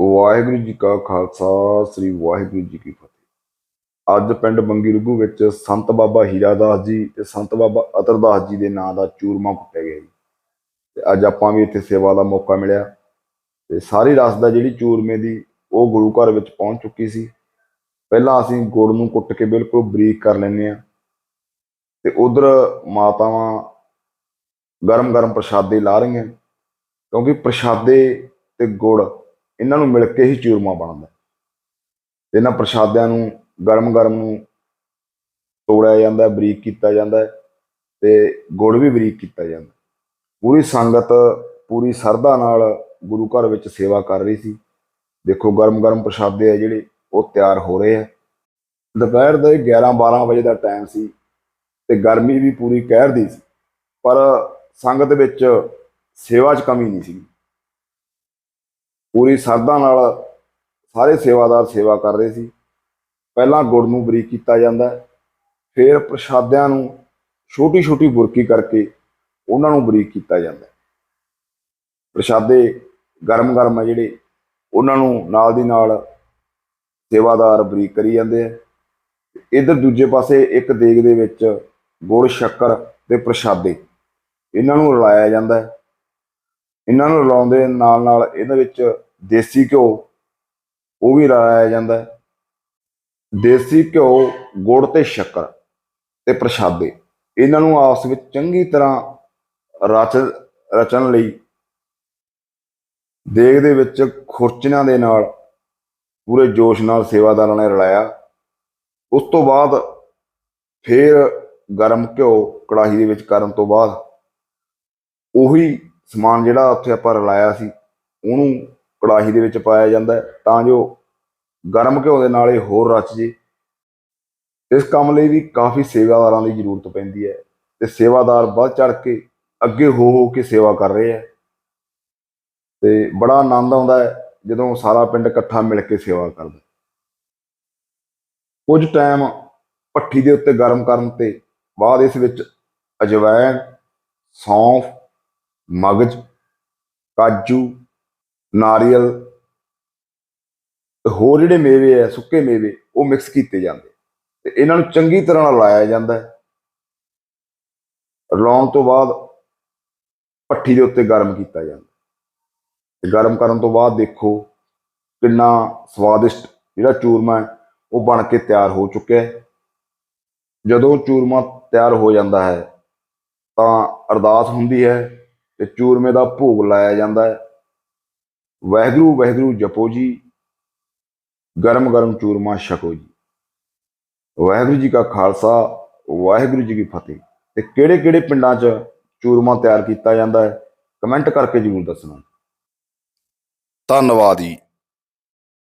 ਵਾਹਿਗੁਰੂ ਜੀ ਕਾ ਖਾਲਸਾ, ਸ੍ਰੀ ਵਾਹਿਗੁਰੂ ਜੀ ਕੀ ਫਤਿਹ। ਅੱਜ ਪਿੰਡ ਬੰਗੀ ਰੁੱਗੂ ਵਿੱਚ ਸੰਤ ਬਾਬਾ ਹੀਰਾ ਦਾਸ ਜੀ ਤੇ ਸੰਤ ਬਾਬਾ ਅਤਰਦਾਸ ਜੀ ਦੇ ਨਾਂ ਦਾ ਚੂਰਮਾ ਕੁੱਟਿਆ ਗਿਆ ਜੀ। ਤੇ ਅੱਜ ਆਪਾਂ ਵੀ ਇੱਥੇ ਸੇਵਾ ਦਾ ਮੌਕਾ ਮਿਲਿਆ। ਤੇ ਸਾਰੀ ਰਸਦਾ ਜਿਹੜੀ ਚੂਰਮੇ ਦੀ ਉਹ ਗੁਰੂ ਘਰ ਵਿੱਚ ਪਹੁੰਚ ਚੁੱਕੀ ਸੀ। ਪਹਿਲਾਂ ਅਸੀਂ ਗੁੜ ਨੂੰ ਕੁੱਟ ਕੇ ਬਿਲਕੁਲ ਬਰੀਕ ਕਰ ਲੈਂਦੇ ਆ ਤੇ ਉਧਰ ਮਾਤਾਵਾਂ ਗਰਮ ਗਰਮ ਪ੍ਰਸ਼ਾਦੇ ਲਾ ਰਹੀਆਂ। ਕਿਉਂਕਿ ਪ੍ਰਸ਼ਾਦੇ ਤੇ ਗੁੜ ਇਹਨਾਂ ਨੂੰ ਮਿਲ ਕੇ ਹੀ ਚੂਰਮਾ ਬਣਦਾ ਤੇ ਇਹਨਾਂ ਪ੍ਰਸ਼ਾਦਿਆਂ ਨੂੰ ਗਰਮ ਗਰਮ ਨੂੰ ਤੋੜਿਆ ਜਾਂਦਾ ਬਰੀਕ ਕੀਤਾ ਜਾਂਦਾ ਹੈ ਤੇ ਗੁੜ ਵੀ ਬਰੀਕ ਕੀਤਾ ਜਾਂਦਾ ਪੂਰੀ ਸੰਗਤ, ਪੂਰੀ ਸਰਧਾ ਨਾਲ ਗੁਰੂ ਘਰ ਵਿੱਚ ਸੇਵਾ ਕਰ ਰਹੀ ਸੀ। ਦੇਖੋ ਗਰਮ ਗਰਮ ਪ੍ਰਸ਼ਾਦੇ ਆ ਜਿਹੜੇ, ਉਹ ਤਿਆਰ ਹੋ ਰਹੇ ਆ। ਦੁਪਹਿਰ ਦੇ 11 12 ਵਜੇ ਦਾ ਟਾਈਮ ਸੀ ਤੇ ਗਰਮੀ ਵੀ ਪੂਰੀ ਕਹਿਰ ਦੀ ਸੀ। ਪਰ ਸੰਗਤ ਵਿੱਚ ਸੇਵਾ 'ਚ ਕਮੀ ਨਹੀਂ ਸੀ। ਪੂਰੀ ਸਰਧਾ ਨਾਲ ਸਾਰੇ ਸੇਵਾਦਾਰ ਸੇਵਾ ਕਰ ਰਹੇ ਸੀ। ਪਹਿਲਾਂ ਗੁੜ ਨੂੰ ਬਰੀਕ ਕੀਤਾ ਜਾਂਦਾ ਫਿਰ ਪ੍ਰਸ਼ਾਦਿਆਂ ਨੂੰ ਛੋਟੀ ਛੋਟੀ ਬੁਰਕੀ ਕਰਕੇ ਉਹਨਾਂ ਨੂੰ ਬਰੀਕ ਕੀਤਾ ਜਾਂਦਾ ਪ੍ਰਸ਼ਾਦੇ ਗਰਮ ਗਰਮ ਆ ਜਿਹੜੇ, ਉਹਨਾਂ ਨੂੰ ਨਾਲ ਦੀ ਨਾਲ ਸੇਵਾਦਾਰ ਬਰੀਕ ਕਰੀ ਜਾਂਦੇ ਆ ਇਧਰ ਦੂਜੇ ਪਾਸੇ ਇੱਕ ਦੇਗ ਦੇ ਵਿੱਚ ਗੁੜ, ਸ਼ੱਕਰ ਤੇ ਪ੍ਰਸ਼ਾਦੇ, ਇਹਨਾਂ ਨੂੰ ਰਲਾਇਆ ਜਾਂਦਾ ਇਹਨਾਂ ਨੂੰ ਰਲਾਉਂਦੇ ਨਾਲ ਨਾਲ ਇਹਦੇ ਵਿੱਚ ਦੇਸੀ ਘਿਓ, ਉਹ ਵੀ ਰਲਾਇਆ ਜਾਂਦਾ ਹੈ। ਦੇਸੀ ਘਿਓ, ਗੁੜ ਤੇ ਸ਼ੱਕਰ ਤੇ ਪ੍ਰਸ਼ਾਦੇ, ਇਹਨਾਂ ਨੂੰ ਆਪਸ ਵਿੱਚ ਚੰਗੀ ਤਰ੍ਹਾਂ ਰਚ, ਰਚਣ ਲਈ ਦੇਗ ਦੇ ਵਿੱਚ ਖੁਰਚਣਾਂ ਦੇ ਨਾਲ ਪੂਰੇ ਜੋਸ਼ ਨਾਲ ਸੇਵਾਦਾਰਾਂ ਨੇ ਰਲਾਇਆ। ਉਸ ਤੋਂ ਬਾਅਦ ਫਿਰ ਗਰਮ ਘਿਓ ਕੜਾਹੀ ਦੇ ਵਿੱਚ ਕਰਨ ਤੋਂ ਬਾਅਦ ਉਹੀ ਸਮਾਨ ਜਿਹੜਾ ਉੱਥੇ ਆਪਾਂ ਰਲਾਇਆ ਸੀ, ਉਹਨੂੰ ਕੜਾਹੀ ਦੇ ਵਿੱਚ ਪਾਇਆ ਜਾਂਦਾ ਹੈ, ਤਾਂ ਜੋ ਗਰਮ ਘਿਓ ਦੇ ਨਾਲ ਇਹ ਹੋਰ ਰਚ ਜੇ। ਇਸ ਕੰਮ ਲਈ ਵੀ ਕਾਫੀ ਸੇਵਾਦਾਰਾਂ ਦੀ ਜ਼ਰੂਰਤ ਪੈਂਦੀ ਹੈ ਤੇ ਸੇਵਾਦਾਰ ਵੱਧ ਚੜ ਕੇ ਅੱਗੇ ਹੋ ਹੋ ਕੇ ਸੇਵਾ ਕਰ ਰਹੇ ਹੈ। ਤੇ ਬੜਾ ਆਨੰਦ ਆਉਂਦਾ ਹੈ ਜਦੋਂ ਸਾਰਾ ਪਿੰਡ ਇਕੱਠਾ ਮਿਲ ਕੇ ਸੇਵਾ ਕਰਦਾ ਕੁਝ ਟਾਈਮ ਭੱਠੀ ਦੇ ਉੱਤੇ ਗਰਮ ਕਰਨ ਤੇ ਬਾਅਦ ਇਸ ਵਿੱਚ ਅਜਵਾਇਣ ਸੌਂਫ, ਮਗਜ, ਕਾਜੂ ਨਾਰੀਅਲ ਤੇ ਹੋਰ ਜਿਹੜੇ ਮੇਵੇ ਆ ਸੁੱਕੇ ਮੇਵੇ, ਉਹ ਮਿਕਸ ਕੀਤੇ ਜਾਂਦੇ। ਤੇ ਇਹਨਾਂ ਨੂੰ ਚੰਗੀ ਤਰ੍ਹਾਂ ਨਾਲ ਲਾਇਆ ਜਾਂਦਾ ਰਲਾਉਣ ਤੋਂ ਬਾਅਦ ਭੱਠੀ ਦੇ ਉੱਤੇ ਗਰਮ ਕੀਤਾ ਜਾਂਦਾ ਤੇ ਗਰਮ ਕਰਨ ਤੋਂ ਬਾਅਦ ਦੇਖੋ ਕਿੰਨਾ ਸਵਾਦਿਸ਼ਟ ਜਿਹੜਾ ਚੂਰਮਾ ਹੈ, ਉਹ ਬਣ ਕੇ ਤਿਆਰ ਹੋ ਚੁੱਕਿਆ ਹੈ। ਜਦੋਂ ਚੂਰਮਾ ਤਿਆਰ ਹੋ ਜਾਂਦਾ ਹੈ, ਤਾਂ ਅਰਦਾਸ ਹੁੰਦੀ ਹੈ ਤੇ ਚੂਰਮੇ ਦਾ ਭੋਗ ਲਾਇਆ ਜਾਂਦਾ ਹੈ। ਵਾਹਿਗੁਰੂ ਵਾਹਿਗੁਰੂ ਜਪੋ ਜੀ। ਗਰਮ ਗਰਮ ਚੂਰਮਾ ਛਕੋ ਜੀ। ਵਾਹਿਗੁਰੂ ਜੀ ਕਾ ਖਾਲਸਾ, ਵਾਹਿਗੁਰੂ ਜੀ ਕੀ ਫਤਿਹ। ਤੇ ਕਿਹੜੇ ਕਿਹੜੇ ਪਿੰਡਾਂ 'ਚ ਚੂਰਮਾ ਤਿਆਰ ਕੀਤਾ ਜਾਂਦਾ ਹੈ? ਕਮੈਂਟ ਕਰਕੇ ਜ਼ਰੂਰ ਦੱਸਣਾ। ਧੰਨਵਾਦ ਜੀ।